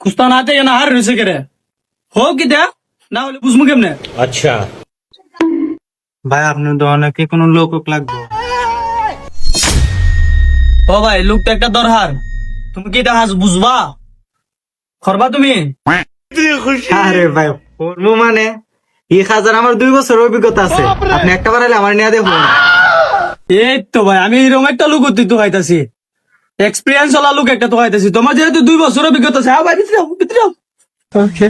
কুস্তান হাতে না হার কেরে। কি না হলে বুঝমু কেমনে? আচ্ছা। ভাই আপনার দোকানে কোনো লোক লাগবে? ও ভাই লোক তো একটা দরহার। তুমি কি দেখাস বুঝবা? খরবা তুমি? আরে ভাই করব মানে? এই হাজার আমার দুই বছর অভিজ্ঞতা আছে। আপনি একটা বার আমার নিয়ে দেখুন এই তো ভাই আমি এরকম একটা লোক তো হইতাছি এক্সপিরিয়েন্স ওলা লোক একটা তো খাইতাছি। তোমার যেহেতু দুই বছর অভিজ্ঞতা আছে হ্যাঁ ভাই ভিতরে ভিতরে। ওকে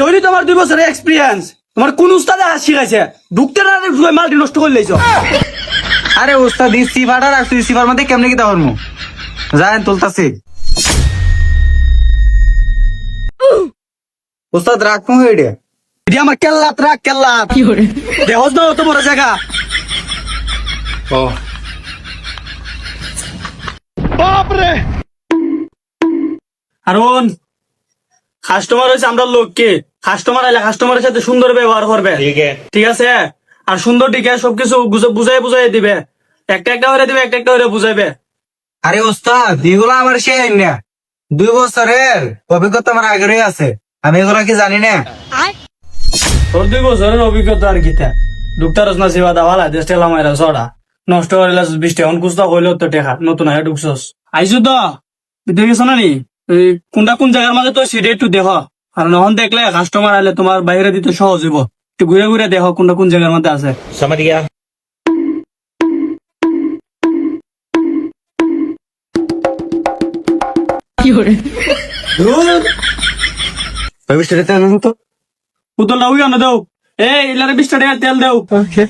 তৈরি তোমার দুই বছরের এক্সপিরিয়েন্স তোমার কোন উস্তাদে শিখাইছে? ঢুকতে না ঢুকে মালটি নষ্ট করে লেছো আরে ওস্তাদ সিফাটা রাখছি সিফার মধ্যে কেমনে কি দেওয়ার মু যায়েন তুলতাছি। ওস্তাদ রাখব এটা এটা আমার কেল্লাত দেহজ জায়গা। ও। আরুন কাস্টমার হয়েছে আমরা কাস্টমার আইলে কাস্টমারের সাথে সুন্দর ব্যবহার করবে। ঠিক। আছে? আর সুন্দর ঠিক আছে সবকিছু বুঝাই বুঝাই দিবে। একটা একটা করে দিবে একটা একটা করে বুঝাইবে। আরে ওস্তাদ এগুলো আমার সে না। দুই বছরের অভিজ্ঞতা আমার আগেরই আছে। আমি এগুলা কি জানি না? তোর দুই অভিজ্ঞতা আর কিতা দুঃখটা রচনা সেবা দাওয়ালা দেশ ঠেলা মাইরা সরা নষ্ট হইলা বৃষ্টি এখন কুস্তা হইলেও তো টেকা নতুন আয়া ঢুকছস আইসু তো দেখিস না নি? কোনটা কোন জায়গার মাঝে তো সেটা একটু দেখ। কারণ এখন দেখলে কাস্টমার আইলে তোমার বাইরে দিতে সহজ হইব। একটু ঘুরে ঘুরে দেখ কোনটা কোন জায়গার মধ্যে আছে। সমাজ গিয়া কি হরে তো পুতলটা উই আনো দাও। এই ইলারে বিশটা টাকা তেল দাও। ওকে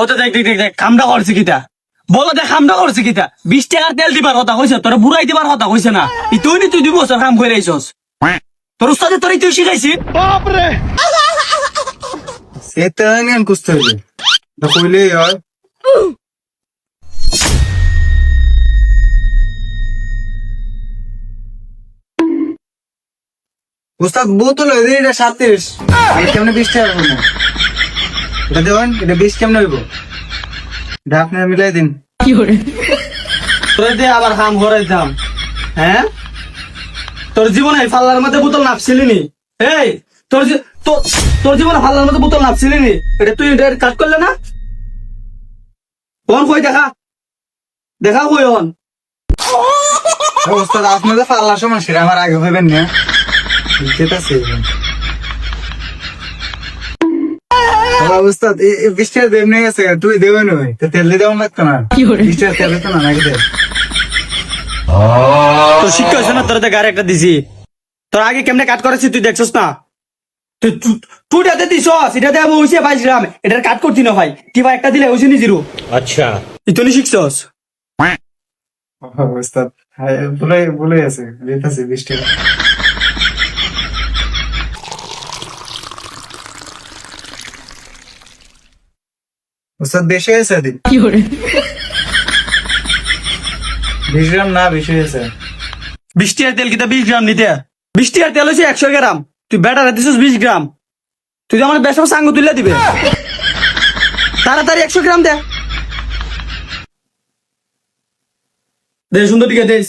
ওতে দেখ দেখ দেখ দেখ কামটা করছে কিতা বলো দেখ কামটা করছে কিতা? বিশ টাকার তেল দিবার কথা কইছে তোরা বুড়াই দিবার কথা কইছে না। তুই নি তুই দুই বছর কাম করে আইছস। তোর উস্তাদে তোর তুই শিখাইছি। সে তো নিয়ন কুস্তে হইলে। কইলে হয়। উস্তাদ বোতল হয়ে এটা সাতিরিশ কেমনে বিশ টাকা এটা দেবেন এটা বিশ কেমনে হইব? আপনার মিলাই দিন। তোর দিয়ে আবার কাম করাইতাম হ্যাঁ? তোর জীবনে ফাল্লার মধ্যে বোতল নাপছিলি নি এই তোর তোর জীবনে ফাল্লার মধ্যে বোতল নাপছিলি নি এটা তুই এটা কাট করলে না? কোন কই দেখা? দেখা কই হন উস্তাদ আপনাদের পাল্লা সময় সেটা আমার আগে হইবেন না। ঠিক আছে। হ্যাঁ, হ্যাঁ উস্তাদ দেব নিয়ে গেছে তুই দেবে নই তো তেল দিয়ে দেওয়া লাগতো না। বৃষ্টি তেল দিত না নাকি তোর শিক্ষা হয়েছে না তোর গাড়ি একটা দিছি। তোর আগে কেমনে কাট করেছি তুই দেখছিস না? তুইটাতে দিস এটাতে আমি হইছে ভাই গ্রাম। এটার কাট করছি না ভাই। কি ভাই দিলে হইছে আচ্ছা। নি জিরো আচ্ছা ইতনি শিখছস হ্যাঁ, হ্যাঁ, আছে বৃষ্টি উস্তাদ বেশি হয়েছে দিন বিশ গ্রাম? না বেশি হয়েছে। বিশ টিয়ার তেল কিতা বিশ গ্রাম নিতে? বিশ টিয়ার তেল হচ্ছে একশো গ্রাম। তুই বেটার দিছিস বিশ গ্রাম। তুই আমার বেসব সাঙ্গ তুলে দিবে। তাড়াতাড়ি একশো গ্রাম দে। দে সুন্দর দিকে দেশ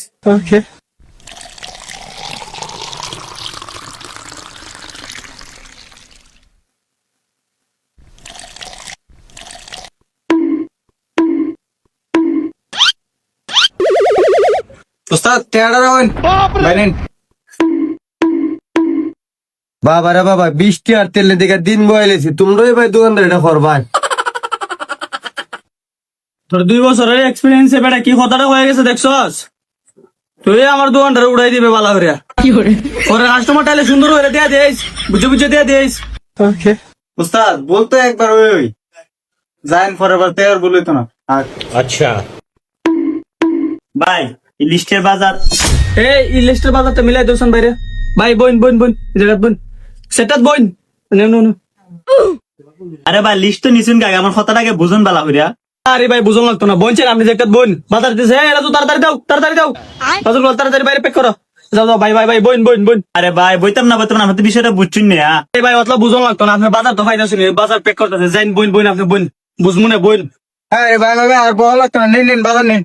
উস্তাদ তেয়ারা বাবা রে বাবা বৃষ্টি আর তেলের দিকে দিন বয়েলেছি তোমরাই ভাই দোকানদার এটা করবাই তোর দুই বছরের এক্সপিরিয়েন্সে বেটা কি কথাটা হয়ে গেছে দেখছস? তুই আমার দোকানটা উড়াই দিবে বালা করিয়া কি করে? ওরা কাস্টমার টাইলে সুন্দর হয়ে দেয়া দিস বুঝে বুঝে দেয়া দিস। ওকে। উস্তাদ বলতো একবার ওই ওই জাইন ফরএভার তেয়ার বলিত না। আচ্ছা। বাই। লিস্টের বাজার। এই ই লিস্টের বাজারটা মিলাই দোসান বাইরে। ভাই বোন বোন বোন জায়গাত বোন সেটাত বোন নে নো নো। আরে ভাই লিস্ট তো নিছুন কাকে? আমার কথাটাকে বুঝুন বালা হইরা আরে ভাই বুঝন লাগতো না। বলছেন আপনি একটা বোন বাজার দিছে এই রাজু তাড়াতাড়ি দাও তাড়াতাড়ি দাও। রাজু তাড়াতাড়ি বাইরে পেক করো। যাও যাও ভাই ভাই ভাই বোন বোন বোন আরে ভাই বইতাম না বইতাম না আমি তো বিষয়টা বুঝছুন না। এই ভাই অতলা বুঝন লাগতো না। আপনি বাজার তো ফাইদা শুনি। বাজার পেক করতেছে। যাইন বোন বোন আপনি বোন বুঝমু না বোন হ্যাঁ ভাই ভাই ভাই, আর বলা লাগতো না। নিন নিন বাজার নিন।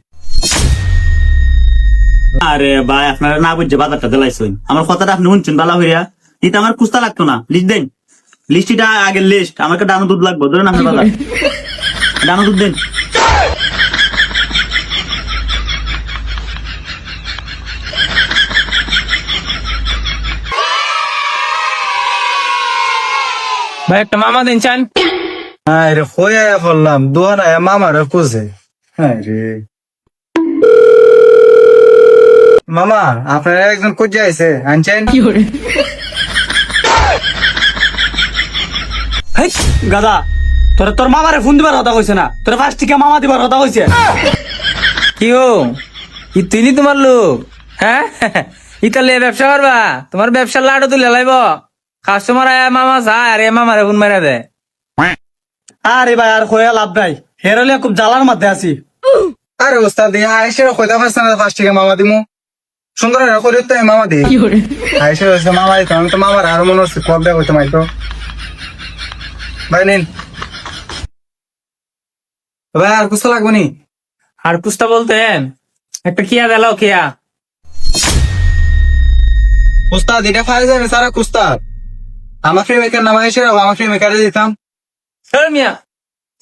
আরে ভাই আপনারা না বুঝছে বাজারটা দিলাইছুন আমার কথাটা আপনি শুনছেন বালা হইরা এটা আমার কুস্তা লাগতো না। লিস্ট দেন। লিস্টটা আগের লিস্ট। আমাকে ডানো দুধ লাগবে ধরেন আপনি বাজার। ডানো দুধ দেন। ভাই একটা মামা দিন চান। হ্যাঁ রে হয়ে বললাম দোয়ানা মামার কুজে হ্যাঁ রে মামা আপনার একজন কুজে আইছে আনছেন? হেই গাদা তোরা তোর মামারে ফোন দিবার কথা কইছে না। তোর ফার্স্ট টিকে মামা দিবার কথা কইছে। কি হো? ই তুইনি তোমার লোক? হ্যাঁ? ইতালে ব্যবসা করবা? তোমার ব্যবসার লাড়ু তুলে লাইব। কাস্টমার আয়া মামা যায় আর এ মামারে ফোন মারা দেয়। আরে ভাই আর হয়ে লাভ নাই। হেরলে খুব জ্বালার মধ্যে আছি। আরে ওস্তাদ আইসে কইতা পারছে না ফার্স্ট থেকে মামা দিমু? সুন্দর করে তো আমি মামা আইসে হচ্ছে মামা আমি তো মামার আরও মনে হচ্ছে কব দেয় ভাই নিন। ভাই আর কুস্তা লাগবে নি? আর কুস্তা বলতেন একটা কিয়া দিলাও কিয়া। উস্তাদ এটা সারা কুস্তাদ আমার ফ্রি মেকার নাম এসে আমার ফ্রি মেকারে দিতাম। সর মিয়া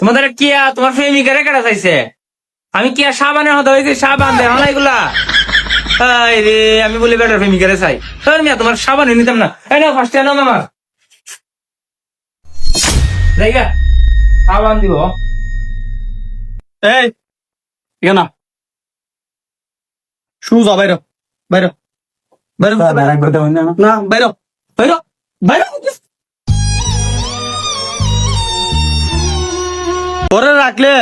তোমাদের কিয়া তোমার প্রেমিকারে কেটে চাইছে? আমি কিয়া সাবানের হতে হয়েছে সাবান দে হলা রে আমি বলি বেটার প্রেমিকারে চাই। সর মিয়া তোমার সাবান নিতাম না। এই না ফার্স্ট নাম আমার জায়গা সাবান দিব। এই ইয়া না শুজ বাইর বাইর বাইর না? বাইর বাইর বাইর পরে রাখলে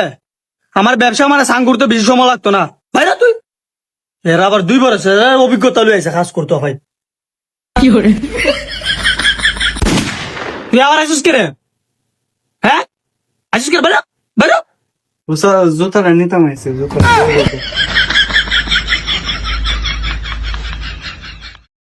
আমার ব্যবসা মানে সাং করতে বেশি সময় লাগতো না। বাইরে তুই। এরা আবার দুই বছর অভিজ্ঞতা লই আছে কাজ করতে হয়। তুই আবার আসিস কে রে হ্যাঁ আসিস কে বাইরে বাইরে জুতাটা নিতাম আইসে জুতা